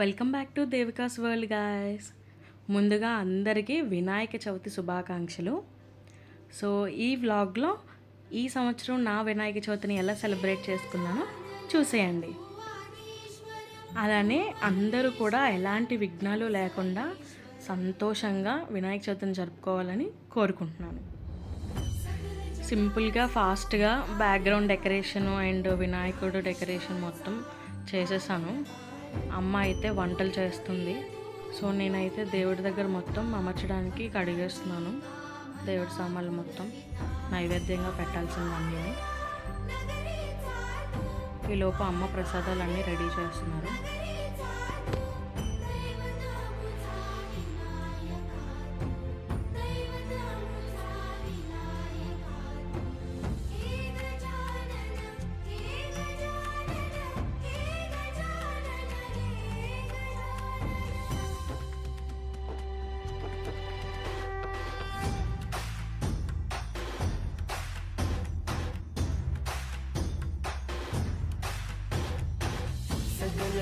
Welcome back to Devika's world guys ముందుగా అందరికీ వినాయక చవితి శుభాకాంక్షలు సో ఈ వ్లాగ్లో ఈ సంవత్సరం నా వినాయక చవితిని ఎలా సెలబ్రేట్ చేసుకున్నానో చూసేయండి అలానే అందరూ కూడా ఎలాంటి విఘ్నాలు లేకుండా సంతోషంగా వినాయక చవితిని జరుపుకోవాలని కోరుకుంటున్నాను సింపుల్గా ఫాస్ట్గా బ్యాక్గ్రౌండ్ డెకరేషన్ అండ్ వినాయకుడు డెకరేషన్ మొత్తం చేసేసాను అమ్మ అయితే వంటలు చేస్తుంది సో నేనైతే దేవుడి దగ్గర మొత్తం అమర్చడానికి కడిగేస్తున్నాను దేవుడి సామాన్లు మొత్తం నైవేద్యంగా పెట్టాల్సిందన్నీ ఈలోపు అమ్మ ప్రసాదాలన్నీ రెడీ చేస్తున్నారు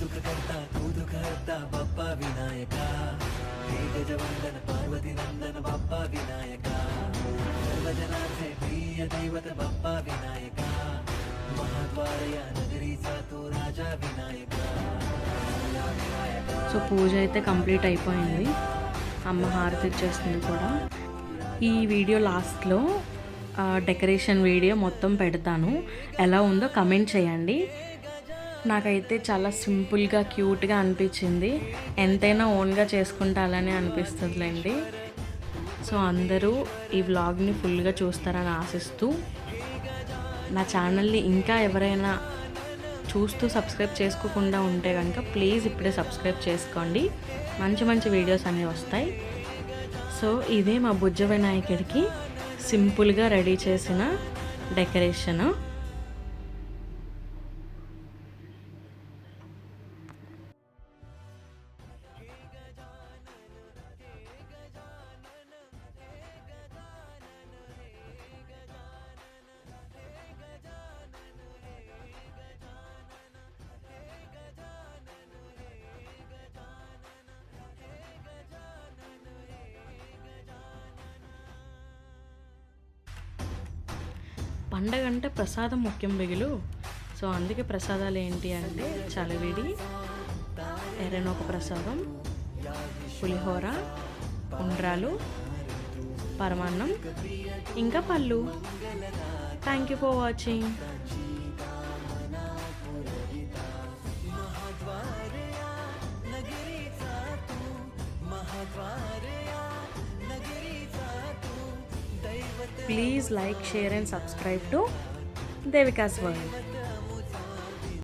దుఃఖకర్త కూతుకర్త బప్ప వినాయక హే పార్వతి నందన బప్ప వినాయక సర్వజనాథే ప్రియ దైవత బప్ప వినాయక మహాద్వారయ నగరీ సాతో రాజా వినాయక సో పూజ అయితే కంప్లీట్ అయిపోయింది అమ్మ హారతి ఇచ్చేస్తుంది కూడా ఈ వీడియో లాస్ట్లో డెకరేషన్ వీడియో మొత్తం పెడతాను ఎలా ఉందో కమెంట్ చేయండి నాకైతే చాలా సింపుల్గా క్యూట్గా అనిపించింది ఎంతైనా ఓన్గా చేసుకుంటాలని అనిపిస్తుందిలేండి సో అందరూ ఈ వ్లాగ్ని ఫుల్గా చూస్తారని ఆశిస్తూ నా ఛానల్ని ఇంకా ఎవరైనా చూస్తూ సబ్స్క్రైబ్ చేసుకోకుండా ఉంటే కనుక ప్లీజ్ ఇప్పుడే సబ్స్క్రైబ్ చేసుకోండి మంచి మంచి వీడియోస్ అనేవి వస్తాయి సో ఇదే మా బుజ్జ వినాయకుడికి సింపుల్గా రెడీ చేసిన డెకరేషను పండగ అంటే ప్రసాదం ముఖ్యం బిగులు సో అందుకే ప్రసాదాలు ఏంటి అంటే చలివిడి ఎర్రనొక ప్రసాదం పులిహోర ఉండ్రాలు పరమాన్నం ఇంకా పళ్ళు thank you for watching Please like, share and subscribe to Devika's World.